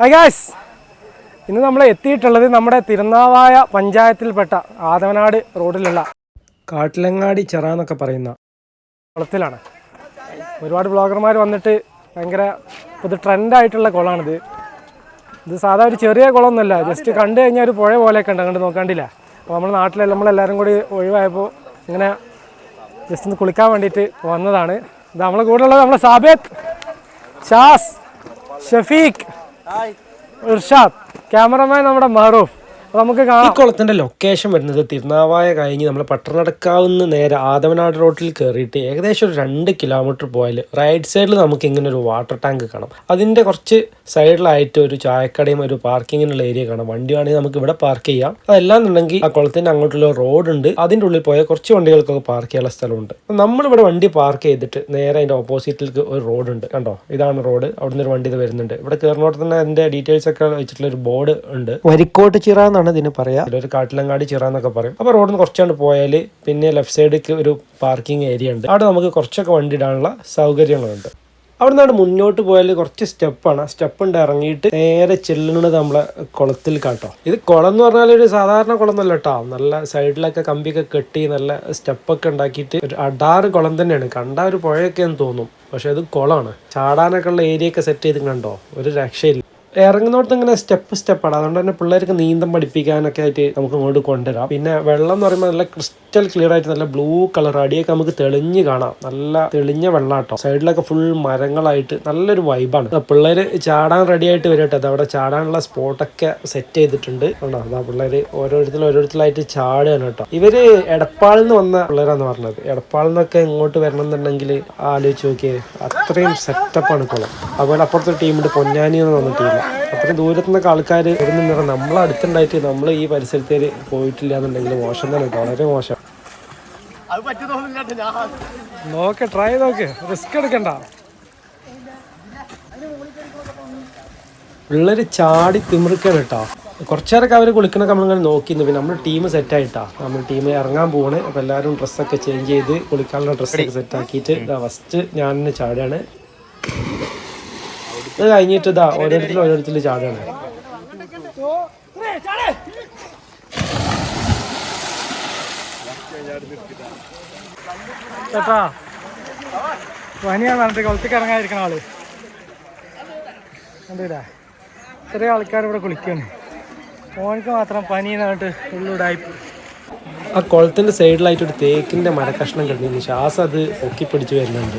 Guys ഇന്ന് നമ്മൾ എത്തിയിട്ടുള്ളത് നമ്മുടെ തിരുനാവായ പഞ്ചായത്തിൽപ്പെട്ട ആദവനാട് റോഡിലുള്ള കാട്ടിലങ്ങാടി ചെറ എന്നൊക്കെ പറയുന്ന കുളത്തിലാണ്. ഒരുപാട് ബ്ലോഗർമാർ വന്നിട്ട് ഭയങ്കര പുതു ട്രെൻഡായിട്ടുള്ള കുളമാണിത് ഇത് സാധാ ഒരു ചെറിയ കുളമൊന്നുമല്ല. ജസ്റ്റ് കണ്ടു കഴിഞ്ഞാൽ ഒരു പുഴ പോലെയൊക്കെ ഉണ്ട്. അങ്ങോട്ട് നോക്കാണ്ടില്ല. അപ്പോൾ നമ്മുടെ നാട്ടിൽ നമ്മളെല്ലാവരും കൂടി ഒഴിവായപ്പോൾ ഇങ്ങനെ ജസ്റ്റ് ഒന്ന് കുളിക്കാൻ വേണ്ടിയിട്ട് വന്നതാണ്. ഇത് നമ്മളെ കൂടെ ഉള്ളത് നമ്മളെ സാബേത്ത് ഷാസ് ഷഫീഖ്. ഇർഷാദ് ക്യാമറമാൻ നമ്മുടെ അപ്പോൾ നമുക്ക് ഈ കുളത്തിന്റെ ലൊക്കേഷൻ വരുന്നത് തിരുനാവായ കഴിഞ്ഞ് നമ്മൾ പട്ടണടക്കാവുന്ന നേരെ ആദവനാട് റോഡിൽ കയറിയിട്ട് ഏകദേശം ഒരു രണ്ട് കിലോമീറ്റർ പോയാൽ റൈറ്റ് സൈഡിൽ നമുക്ക് ഇങ്ങനെ ഒരു വാട്ടർ ടാങ്ക് കാണാം. അതിന്റെ കുറച്ച് സൈഡിലായിട്ട് ഒരു ചായക്കടയും ഒരു പാർക്കിങ്ങിനുള്ള ഏരിയ കാണാം. വണ്ടി വേണമെങ്കിൽ നമുക്ക് ഇവിടെ പാർക്ക് ചെയ്യാം. അതെല്ലാം ഉണ്ടെങ്കിൽ ആ കുളത്തിന്റെ അങ്ങോട്ടുള്ള റോഡ് ഉണ്ട്. അതിന്റെ ഉള്ളിൽ പോയാൽ കുറച്ച് വണ്ടികൾക്കൊക്കെ പാർക്ക് ചെയ്യാനുള്ള സ്ഥലമുണ്ട്. നമ്മളിവിടെ വണ്ടി പാർക്ക് ചെയ്തിട്ട് നേരെ അതിന്റെ ഓപ്പോസിറ്റിലേക്ക് ഒരു റോഡ് ഉണ്ട്. കണ്ടോ? ഇതാണ് റോഡ് അവിടുന്ന് ഒരു വണ്ടി ഇത് വരുന്നുണ്ട്. ഇവിടെ കയറുന്നോട്ട് തന്നെ അതിന്റെ ഡീറ്റെയിൽസ് ഒക്കെ വെച്ചിട്ടുള്ള ഒരു ബോർഡ് ഉണ്ട്. വരിക്കോട്ട് ചിറ എന്നാണ് ഇതിന് പറയാ. ഒരു കാട്ടിലങ്ങാടി ചിറ എന്നൊക്കെ പറയും. അപ്പോൾ റോഡിൽ നിന്ന് കുറച്ചാണ്ട് പോയാൽ പിന്നെ ലെഫ്റ്റ് സൈഡിലേക്ക് ഒരു പാർക്കിംഗ് ഏരിയ ഉണ്ട്. അവിടെ നമുക്ക് കുറച്ചൊക്കെ വണ്ടി ഇടാനുള്ള സൗകര്യങ്ങളുണ്ട്. അവിടെ നിന്നാണ് മുന്നോട്ട് പോയാൽ കുറച്ച് സ്റ്റെപ്പാണ്. ആ സ്റ്റെപ്പ് ഉണ്ട് ഇറങ്ങിയിട്ട് നേരെ ചെല്ലുന്നത് നമ്മളെ കുളത്തിൽ കാട്ടോ. ഇത് കുളം എന്ന് പറഞ്ഞാൽ ഒരു സാധാരണ കുളം അല്ല കേട്ടോ നല്ല സൈഡിലൊക്കെ കമ്പിയൊക്കെ കെട്ടി നല്ല സ്റ്റെപ്പൊക്കെ ഉണ്ടാക്കിയിട്ട് ഒരു അടാറ് കുളം തന്നെയാണ്. കണ്ട ഒരു പുഴയൊക്കെ എന്ന് തോന്നും. പക്ഷെ അത് കുളമാണ് ചാടാനൊക്കെ ഉള്ള ഏരിയ ഒക്കെ സെറ്റ് ചെയ്ത് കണ്ടോ? ഒരു രക്ഷയില്ല. ഇറങ്ങുന്നോടത്ത് ഇങ്ങനെ സ്റ്റെപ്പ് സ്റ്റെപ്പാണ് അതുകൊണ്ട് തന്നെ പിള്ളേർക്ക് നീന്തം പഠിപ്പിക്കാനൊക്കെ ആയിട്ട് നമുക്ക് ഇങ്ങോട്ട് കൊണ്ടുവരാം. പിന്നെ വെള്ളം എന്ന് പറയുമ്പോൾ നല്ല ക്രിസ്റ്റൽ ക്ലിയർ ആയിട്ട് നല്ല ബ്ലൂ കളർ അടിയൊക്കെ നമുക്ക് തെളിഞ്ഞ് കാണാം. നല്ല തെളിഞ്ഞ വെള്ളാട്ടോ സൈഡിലൊക്കെ ഫുൾ മരങ്ങളായിട്ട് നല്ലൊരു വൈബാണ് പിള്ളേർ ചാടാൻ റെഡി ആയിട്ട് വരട്ടെ അത് അവിടെ ചാടാനുള്ള സ്പോട്ടൊക്കെ സെറ്റ് ചെയ്തിട്ടുണ്ട്. കണ്ടോ? അതാ പിള്ളേർ ഓരോരുത്തരും ഓരോരുത്തരായിട്ട് ചാടുകയാണ് കേട്ടോ ഇവർ എടപ്പാളിൽ നിന്ന് വന്ന പിള്ളേരാന്ന് പറഞ്ഞത്. എടപ്പാളിൽ നിന്നൊക്കെ ഇങ്ങോട്ട് വരണം എന്നുണ്ടെങ്കിൽ ആലോചിച്ച് നോക്കിയേ അത്രയും സെറ്റപ്പാണ് കുളം അതുപോലെ അപ്പുറത്തെ ടീമുണ്ട് പൊന്നാനി എന്ന് പറഞ്ഞ അത്രയും ദൂരത്തു നിന്നൊക്കെ ആൾക്കാർ വരുന്നുണ്ട് നമ്മളെ അടുത്തുണ്ടായിട്ട് നമ്മൾ ഈ പരിസരത്തേര് പോയിട്ടില്ല എന്നുണ്ടെങ്കിൽ മോശം തന്നെ വളരെ മോശം. നോക്ക് ട്രൈ നോക്ക്. റിസ്ക് എടുക്കണ്ട. പിള്ളേർ ചാടി തിമിർക്കാണ് കേട്ടോ കുറച്ചേരൊക്കെ അവർ കുളിക്കണ നമ്മളിങ്ങനെ നോക്കിയിരുന്നു. പിന്നെ നമ്മുടെ ടീം സെറ്റ് ആയിട്ടാ. നമ്മൾ ടീം ഇറങ്ങാൻ പോവാണ്. അപ്പൊ എല്ലാവരും ഡ്രസ്സൊക്കെ ചേഞ്ച് ചെയ്ത് കുളിക്കാനുള്ള ഡ്രസ്സൊക്കെ സെറ്റ് ആക്കിയിട്ട് ഫസ്റ്റ് ഞാൻ തന്നെ ചാടുകയാണ് ഇത് കഴിഞ്ഞിട്ട് ഇതാ ഓരോരുത്തരും ഓരോരുത്തരും ചാടാണ്. ചേട്ടാ പനിയാന്ന് പറഞ്ഞിട്ട് കുളത്തേക്ക് ഇറങ്ങാതിരിക്കണ ആൾ. കണ്ടില്ല? ചെറിയ ആൾക്കാർ ഇവിടെ കുളിക്കാണ്. ഓണിക്ക് മാത്രം പനി എന്നിട്ട് ഉള്ളിടായി ആ കുളത്തിന്റെ സൈഡിലായിട്ട് ഒരു തേക്കിന്റെ മരക്കഷ്ണം കിടന്നു ശ്വാസം അത് പൊക്കിപ്പിടിച്ച് വരുന്നുണ്ട്.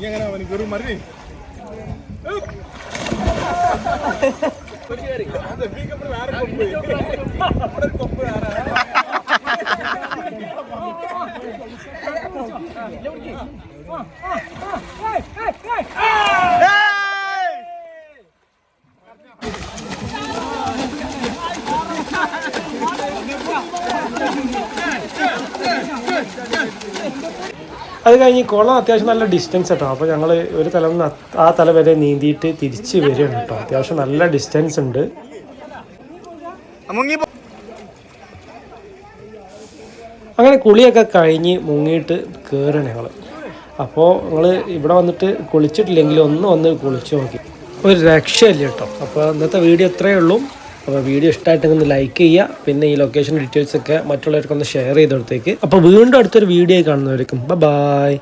മലക്കരുതിട്ടാ തല അടിക്കും അത് കഴിഞ്ഞ് കുളം അത്യാവശ്യം നല്ല ഡിസ്റ്റൻസ് കേട്ടോ അപ്പോൾ ഞങ്ങൾ ഒരു തല ആ തല വരെ നീന്തിയിട്ട് തിരിച്ച് വരികയാണ് കേട്ടോ. അത്യാവശ്യം നല്ല ഡിസ്റ്റൻസ് ഉണ്ട്. അങ്ങനെ കുളിയൊക്കെ കഴിഞ്ഞ് മുങ്ങിയിട്ട് കയറുകയാണ് ഞങ്ങൾ അപ്പോൾ നിങ്ങൾ ഇവിടെ വന്നിട്ട് കുളിച്ചിട്ടില്ലെങ്കിൽ ഒന്ന് വന്ന് കുളിച്ച് നോക്കി. ഒരു രക്ഷയില്ല കേട്ടോ. അപ്പോൾ ഇന്നത്തെ വീഡിയോ ഇത്രയേ ഉള്ളൂ. അപ്പോൾ വീഡിയോ ഇഷ്ടമായിട്ടെങ്കിൽ ലൈക്ക് ചെയ്യുക. പിന്നെ ഈ ലൊക്കേഷൻ ഡീറ്റെയിൽസ് ഒക്കെ മറ്റുള്ളവർക്കൊന്ന് ഷെയർ ചെയ്ത് കൊടുത്തേക്ക്. അപ്പോൾ വീണ്ടും അടുത്തൊരു വീഡിയോ കാണുന്നവർക്കും ബൈ